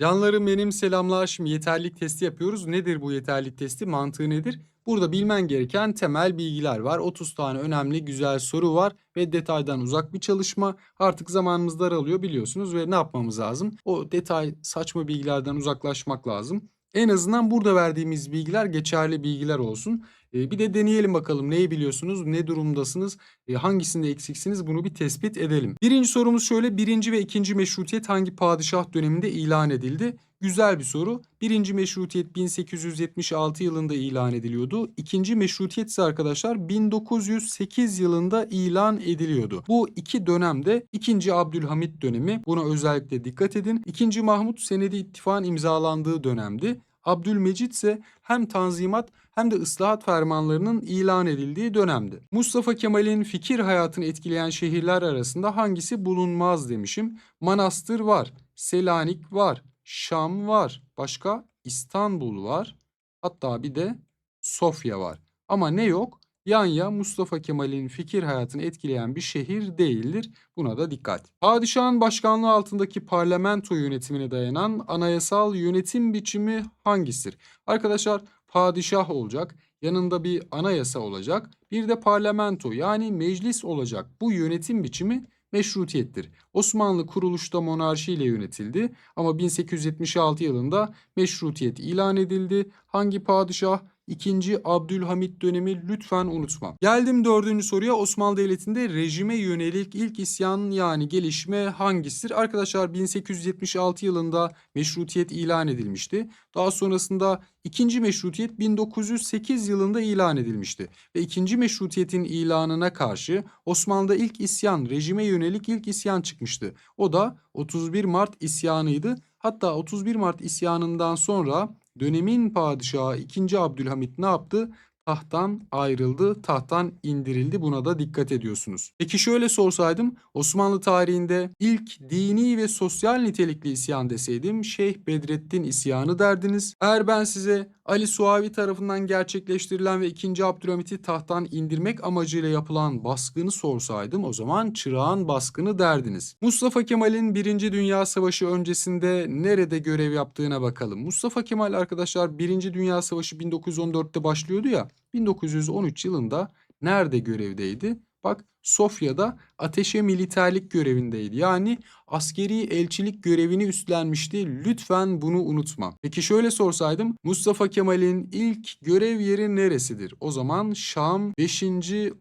Canlarım benim selamlar. Şimdi yeterlilik testi yapıyoruz. Nedir bu yeterlilik testi? Mantığı nedir? Burada bilmen gereken temel bilgiler var. 30 tane önemli güzel soru var ve detaydan uzak bir çalışma. Artık zamanımız daralıyor biliyorsunuz ve ne yapmamız lazım? O detay saçma bilgilerden uzaklaşmak lazım. En azından burada verdiğimiz bilgiler geçerli bilgiler olsun. Ee, bir de deneyelim bakalım neyi biliyorsunuz, ne durumdasınız, e, hangisinde eksiksiniz bunu bir tespit edelim. Birinci sorumuz şöyle. Birinci ve ikinci meşrutiyet hangi padişah döneminde ilan edildi? Güzel bir soru. Birinci meşrutiyet 1876 yılında ilan ediliyordu. İkinci meşrutiyet ise arkadaşlar 1908 yılında ilan ediliyordu. Bu iki dönemde ikinci Abdülhamit dönemi buna özellikle dikkat edin. İkinci Mahmut senedi ittifakın imzalandığı dönemdi. Abdülmecit ise hem tanzimat hem de ıslahat fermanlarının ilan edildiği dönemdi. Mustafa Kemal'in fikir hayatını etkileyen şehirler arasında hangisi bulunmaz demişim. Manastır var, Selanik var, Şam var, başka İstanbul var, hatta bir de Sofya var. Ama ne yok? Yanya Mustafa Kemal'in fikir hayatını etkileyen bir şehir değildir. Buna da dikkat. Padişahın başkanlığı altındaki parlamento yönetimine dayanan anayasal yönetim biçimi hangisidir? Arkadaşlar padişah olacak, yanında bir anayasa olacak, bir de parlamento yani meclis olacak. Bu yönetim biçimi meşrutiyettir. Osmanlı kuruluşta monarşi ile yönetildi ama 1876 yılında meşrutiyet ilan edildi. Hangi padişah? İkinci Abdülhamit dönemi lütfen unutma. Geldim dördüncü soruya Osmanlı Devleti'nde rejime yönelik ilk isyan yani gelişme hangisidir? Arkadaşlar 1876 yılında meşrutiyet ilan edilmişti. Daha sonrasında ikinci meşrutiyet 1908 yılında ilan edilmişti. Ve ikinci meşrutiyetin ilanına karşı Osmanlı'da ilk isyan, rejime yönelik ilk isyan çıkmıştı. O da 31 Mart isyanıydı. Hatta 31 Mart isyanından sonra dönemin padişahı 2. Abdülhamit ne yaptı? Tahttan ayrıldı, tahttan indirildi. Buna da dikkat ediyorsunuz. Peki şöyle sorsaydım, Osmanlı tarihinde ilk dini ve sosyal nitelikli isyan deseydim Şeyh Bedrettin isyanı derdiniz. Eğer ben size Ali Suavi tarafından gerçekleştirilen ve 2. Abdülhamit'i tahttan indirmek amacıyla yapılan baskını sorsaydım o zaman Çırağan baskını derdiniz. Mustafa Kemal'in 1. Dünya Savaşı öncesinde nerede görev yaptığına bakalım. Mustafa Kemal arkadaşlar 1. Dünya Savaşı 1914'te başlıyordu ya. 1913 yılında nerede görevdeydi? Bak Sofya'da ateşe militerlik görevindeydi. Yani askeri elçilik görevini üstlenmişti. Lütfen bunu unutma. Peki şöyle sorsaydım Mustafa Kemal'in ilk görev yeri neresidir? O zaman Şam 5.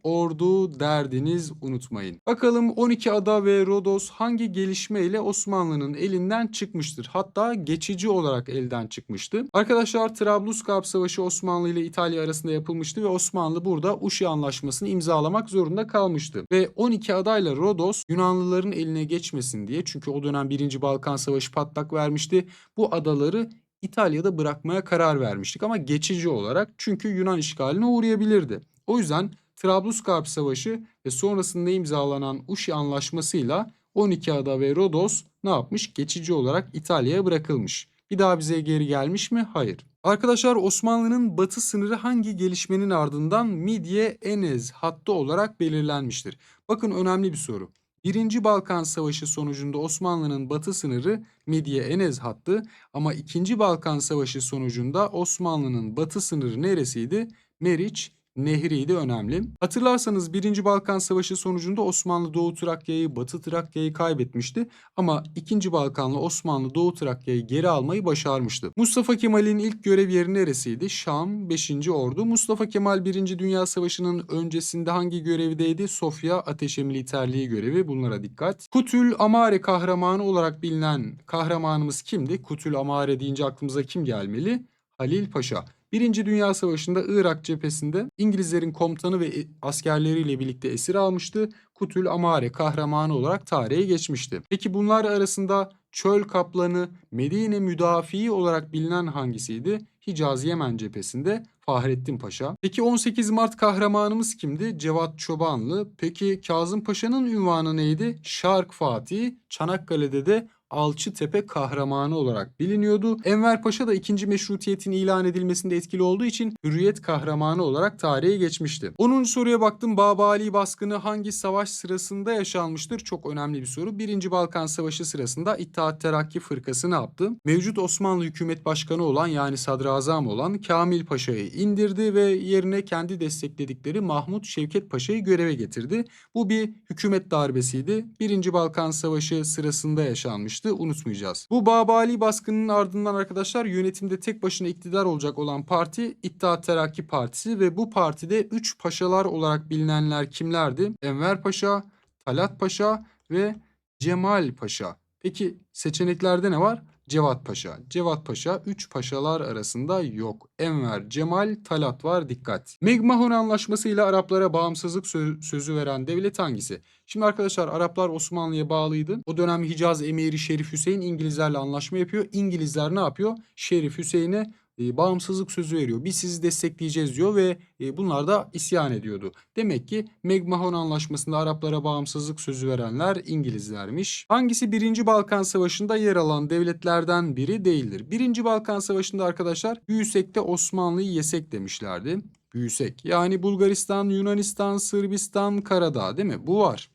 Ordu derdiniz unutmayın. Bakalım 12 ada ve Rodos hangi gelişmeyle Osmanlı'nın elinden çıkmıştır? Hatta geçici olarak elden çıkmıştı. Arkadaşlar Trablusgarp Savaşı Osmanlı ile İtalya arasında yapılmıştı ve Osmanlı burada Uşi Anlaşması'nı imzalamak zorunda kalmıştı. Ve 12 adayla Rodos Yunanlıların eline geçmesin diye çünkü o dönem 1. Balkan Savaşı patlak vermişti. Bu adaları İtalya'da bırakmaya karar vermiştik ama geçici olarak çünkü Yunan işgaline uğrayabilirdi. O yüzden Trablusgarp Savaşı ve sonrasında imzalanan Uşi Anlaşması'yla 12 ada ve Rodos ne yapmış? Geçici olarak İtalya'ya bırakılmış. Bir daha bize geri gelmiş mi? Hayır. Arkadaşlar Osmanlı'nın batı sınırı hangi gelişmenin ardından Midye-Enez hattı olarak belirlenmiştir? Bakın önemli bir soru. Birinci Balkan Savaşı sonucunda Osmanlı'nın batı sınırı Midye-Enez hattı ama ikinci Balkan Savaşı sonucunda Osmanlı'nın batı sınırı neresiydi? Meriç Nehri'ydi önemli. Hatırlarsanız 1. Balkan Savaşı sonucunda Osmanlı Doğu Trakya'yı, Batı Trakya'yı kaybetmişti. Ama 2. Balkanlı Osmanlı Doğu Trakya'yı geri almayı başarmıştı. Mustafa Kemal'in ilk görev yeri neresiydi? Şam 5. Ordu. Mustafa Kemal 1. Dünya Savaşı'nın öncesinde hangi görevdeydi? Sofya Ateşe Militerliği görevi. Bunlara dikkat. Kutül Amare kahramanı olarak bilinen kahramanımız kimdi? Kutül Amare deyince aklımıza kim gelmeli? Halil Paşa. Birinci Dünya Savaşı'nda Irak cephesinde İngilizlerin komutanı ve e, askerleriyle birlikte esir almıştı. Kutül Amare kahramanı olarak tarihe geçmişti. Peki bunlar arasında Çöl Kaplanı, Medine Müdafii olarak bilinen hangisiydi? Hicaz Yemen cephesinde Fahrettin Paşa. Peki 18 Mart kahramanımız kimdi? Cevat Çobanlı. Peki Kazım Paşa'nın ünvanı neydi? Şark Fatih. Çanakkale'de de Alçıtepe kahramanı olarak biliniyordu. Enver Paşa da 2. Meşrutiyet'in ilan edilmesinde etkili olduğu için Hürriyet kahramanı olarak tarihe geçmişti. 10. soruya baktım. Babali baskını hangi savaş sırasında yaşanmıştır? Çok önemli bir soru. 1. Balkan Savaşı sırasında İttihat Terakki Fırkası ne yaptı? Mevcut Osmanlı hükümet başkanı olan yani sadrazam olan Kamil Paşa'yı indirdi ve yerine kendi destekledikleri Mahmut Şevket Paşa'yı göreve getirdi. Bu bir hükümet darbesiydi. 1. Balkan Savaşı sırasında yaşanmıştı. Unutmayacağız. Bu Babali baskının ardından arkadaşlar yönetimde tek başına iktidar olacak olan parti İttihat Terakki Partisi ve bu partide 3 paşalar olarak bilinenler kimlerdi? Enver Paşa, Talat Paşa ve Cemal Paşa. Peki seçeneklerde ne var? Cevat Paşa. Cevat Paşa 3 paşalar arasında yok. Enver, Cemal, Talat var dikkat. Megmahon Anlaşması ile Araplara bağımsızlık sö- sözü veren devlet hangisi? Şimdi arkadaşlar Araplar Osmanlı'ya bağlıydı. O dönem Hicaz Emiri Şerif Hüseyin İngilizlerle anlaşma yapıyor. İngilizler ne yapıyor? Şerif Hüseyin'e e, bağımsızlık sözü veriyor. Biz sizi destekleyeceğiz diyor ve e, bunlar da isyan ediyordu. Demek ki Megmahon Anlaşması'nda Araplara bağımsızlık sözü verenler İngilizlermiş. Hangisi 1. Balkan Savaşı'nda yer alan devletlerden biri değildir? 1. Balkan Savaşı'nda arkadaşlar büyüsek Osmanlı'yı yesek demişlerdi. Büyüsek. Yani Bulgaristan, Yunanistan, Sırbistan, Karadağ değil mi? Bu var.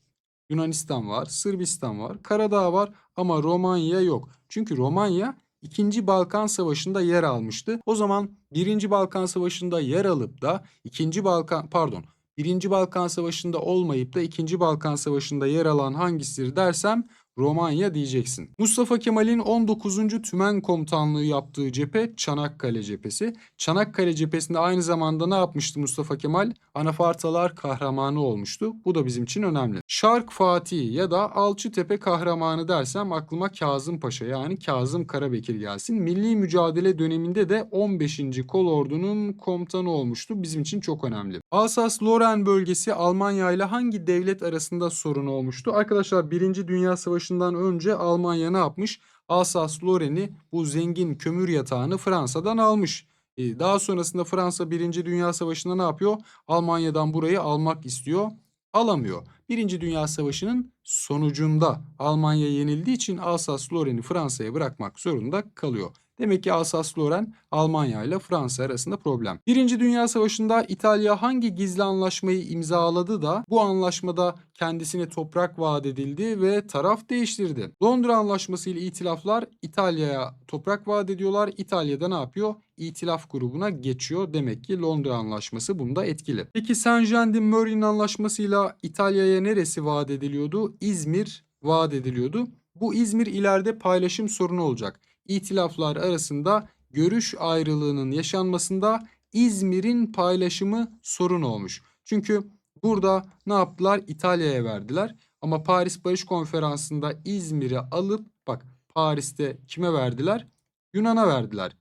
Yunanistan var, Sırbistan var, Karadağ var ama Romanya yok. Çünkü Romanya 2. Balkan Savaşı'nda yer almıştı. O zaman 1. Balkan Savaşı'nda yer alıp da 2. Balkan pardon 1. Balkan Savaşı'nda olmayıp da 2. Balkan Savaşı'nda yer alan hangisidir dersem Romanya diyeceksin. Mustafa Kemal'in 19. Tümen Komutanlığı yaptığı cephe Çanakkale cephesi. Çanakkale cephesinde aynı zamanda ne yapmıştı Mustafa Kemal? Anafartalar kahramanı olmuştu. Bu da bizim için önemli. Şark Fatih ya da Alçıtepe kahramanı dersem aklıma Kazım Paşa yani Kazım Karabekir gelsin. Milli mücadele döneminde de 15. Kol Ordu'nun komutanı olmuştu. Bizim için çok önemli. Alsas-Loren bölgesi Almanya ile hangi devlet arasında sorun olmuştu? Arkadaşlar 1. Dünya Savaşı'ndan önce Almanya ne yapmış? Alsas-Loren'i bu zengin kömür yatağını Fransa'dan almış. E, Daha sonrasında Fransa 1. Dünya Savaşı'nda ne yapıyor? Almanya'dan burayı almak istiyor. Alamıyor. Birinci Dünya Savaşı'nın sonucunda Almanya yenildiği için Alsas-Loren'i Fransa'ya bırakmak zorunda kalıyor. Demek ki Alsas-Loren Almanya ile Fransa arasında problem. Birinci Dünya Savaşı'nda İtalya hangi gizli anlaşmayı imzaladı da bu anlaşmada kendisine toprak vaat edildi ve taraf değiştirdi. Londra Anlaşması ile itilaflar İtalya'ya toprak vaat ediyorlar. İtalya'da ne yapıyor? İtilaf grubuna geçiyor. Demek ki Londra Anlaşması bunda etkili. Peki Saint-Jean-de-Maurienne Anlaşması'yla İtalya'ya neresi vaat ediliyordu? İzmir vaat ediliyordu. Bu İzmir ileride paylaşım sorunu olacak. İtilaflar arasında görüş ayrılığının yaşanmasında İzmir'in paylaşımı sorun olmuş. Çünkü burada ne yaptılar? İtalya'ya verdiler. Ama Paris Barış Konferansı'nda İzmir'i alıp bak Paris'te kime verdiler? Yunan'a verdiler.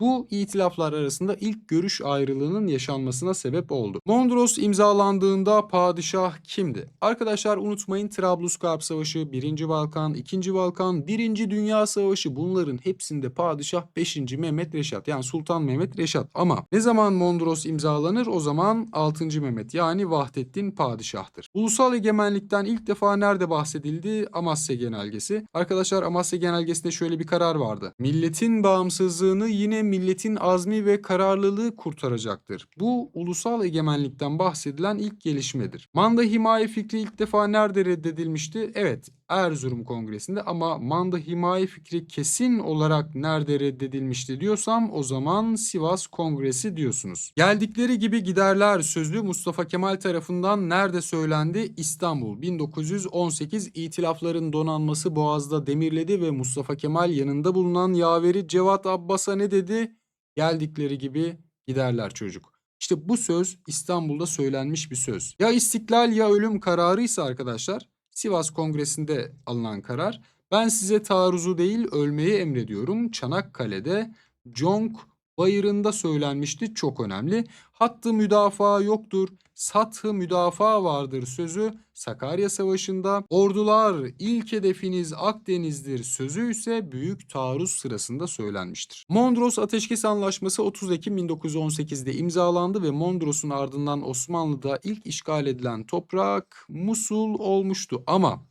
Bu itilaflar arasında ilk görüş ayrılığının yaşanmasına sebep oldu. Mondros imzalandığında padişah kimdi? Arkadaşlar unutmayın Trablusgarp Savaşı, 1. Balkan, 2. Balkan, 1. Dünya Savaşı bunların hepsinde padişah 5. Mehmet Reşat yani Sultan Mehmet Reşat. Ama ne zaman Mondros imzalanır? O zaman 6. Mehmet yani Vahdettin padişahtır. Ulusal egemenlikten ilk defa nerede bahsedildi? Amasya Genelgesi. Arkadaşlar Amasya Genelgesi'nde şöyle bir karar vardı. Milletin bağımsızlığını yine milletin azmi ve kararlılığı kurtaracaktır. Bu ulusal egemenlikten bahsedilen ilk gelişmedir. Manda himaye fikri ilk defa nerede reddedilmişti? Evet, Erzurum Kongresi'nde ama manda himaye fikri kesin olarak nerede reddedilmişti diyorsam o zaman Sivas Kongresi diyorsunuz. Geldikleri gibi giderler sözlü Mustafa Kemal tarafından nerede söylendi? İstanbul 1918 itilafların donanması Boğaz'da demirledi ve Mustafa Kemal yanında bulunan yaveri Cevat Abbas'a ne dedi? Geldikleri gibi giderler çocuk. İşte bu söz İstanbul'da söylenmiş bir söz. Ya istiklal ya ölüm kararıysa arkadaşlar Sivas Kongresi'nde alınan karar. Ben size taarruzu değil ölmeyi emrediyorum. Çanakkale'de Conk Bayırı'nda söylenmişti çok önemli. Hattı müdafaa yoktur, sathı müdafaa vardır sözü Sakarya Savaşı'nda. Ordular ilk hedefiniz Akdeniz'dir sözü ise Büyük Taarruz sırasında söylenmiştir. Mondros Ateşkes Anlaşması 30 Ekim 1918'de imzalandı ve Mondros'un ardından Osmanlı'da ilk işgal edilen toprak Musul olmuştu. Ama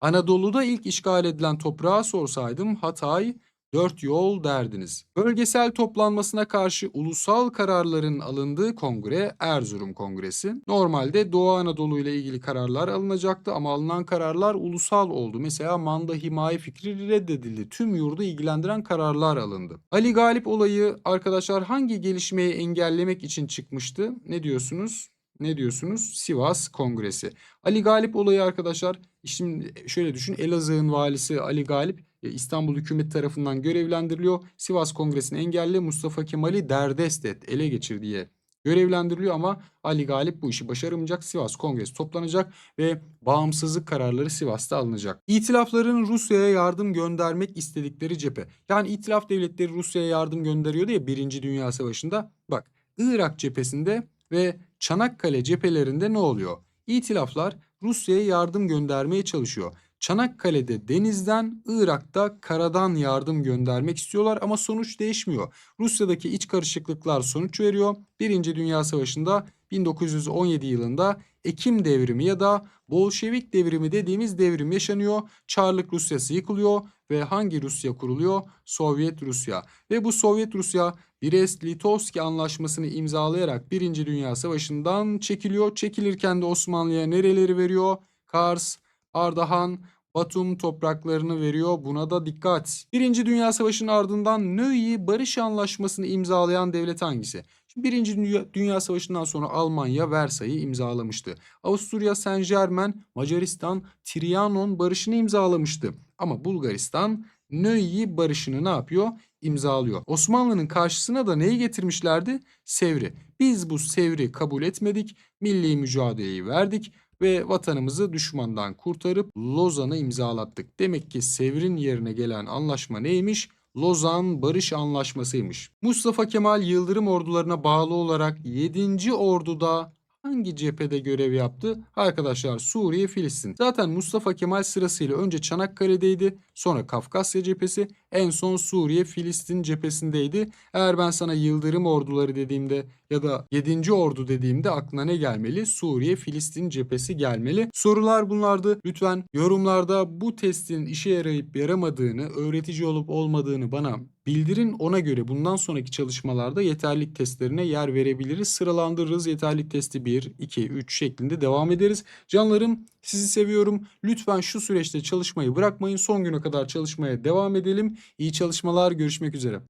Anadolu'da ilk işgal edilen toprağa sorsaydım Hatay, dört yol derdiniz. Bölgesel toplanmasına karşı ulusal kararların alındığı kongre Erzurum Kongresi. Normalde Doğu Anadolu ile ilgili kararlar alınacaktı ama alınan kararlar ulusal oldu. Mesela manda himaye fikri reddedildi. Tüm yurdu ilgilendiren kararlar alındı. Ali Galip olayı arkadaşlar hangi gelişmeyi engellemek için çıkmıştı? Ne diyorsunuz? Ne diyorsunuz? Sivas Kongresi. Ali Galip olayı arkadaşlar şimdi şöyle düşün Elazığ'ın valisi Ali Galip İstanbul hükümet tarafından görevlendiriliyor. Sivas Kongresi'ni engelle Mustafa Kemal'i derdest et, ele geçir diye görevlendiriliyor ama Ali Galip bu işi başaramayacak. Sivas Kongresi toplanacak ve bağımsızlık kararları Sivas'ta alınacak. İtilafların Rusya'ya yardım göndermek istedikleri cephe. Yani itilaf devletleri Rusya'ya yardım gönderiyordu ya 1. Dünya Savaşı'nda. Bak Irak cephesinde ve Çanakkale cephelerinde ne oluyor? İtilaflar Rusya'ya yardım göndermeye çalışıyor. Çanakkale'de denizden, Irak'ta karadan yardım göndermek istiyorlar ama sonuç değişmiyor. Rusya'daki iç karışıklıklar sonuç veriyor. Birinci Dünya Savaşı'nda 1917 yılında Ekim devrimi ya da Bolşevik devrimi dediğimiz devrim yaşanıyor. Çarlık Rusyası yıkılıyor ve hangi Rusya kuruluyor? Sovyet Rusya. Ve bu Sovyet Rusya Brest-Litovski anlaşmasını imzalayarak Birinci Dünya Savaşı'ndan çekiliyor. Çekilirken de Osmanlı'ya nereleri veriyor? Kars, Ardahan, Batum topraklarını veriyor. Buna da dikkat. Birinci Dünya Savaşı'nın ardından Nöyi Barış Anlaşması'nı imzalayan devlet hangisi? Şimdi Birinci Dünya, Savaşı'ndan sonra Almanya Versay'ı imzalamıştı. Avusturya Saint Germain, Macaristan Trianon barışını imzalamıştı. Ama Bulgaristan Nöyi barışını ne yapıyor? İmzalıyor. Osmanlı'nın karşısına da neyi getirmişlerdi? Sevri. Biz bu Sevri kabul etmedik. Milli mücadeleyi verdik ve vatanımızı düşmandan kurtarıp Lozan'ı imzalattık. Demek ki Sevr'in yerine gelen anlaşma neymiş? Lozan Barış Anlaşması'ymış. Mustafa Kemal Yıldırım ordularına bağlı olarak 7. Ordu'da hangi cephede görev yaptı? Arkadaşlar Suriye, Filistin. Zaten Mustafa Kemal sırasıyla önce Çanakkale'deydi, sonra Kafkasya cephesi, en son Suriye, Filistin cephesindeydi. Eğer ben sana Yıldırım orduları dediğimde ya da 7. ordu dediğimde aklına ne gelmeli? Suriye, Filistin cephesi gelmeli. Sorular bunlardı. Lütfen yorumlarda bu testin işe yarayıp yaramadığını, öğretici olup olmadığını bana bildirin. Ona göre bundan sonraki çalışmalarda yeterlik testlerine yer verebiliriz. Sıralandırırız. Yeterlik testi 1, 2, 3 şeklinde devam ederiz. Canlarım sizi seviyorum. Lütfen şu süreçte çalışmayı bırakmayın. Son güne kadar çalışmaya devam edelim. İyi çalışmalar. Görüşmek üzere.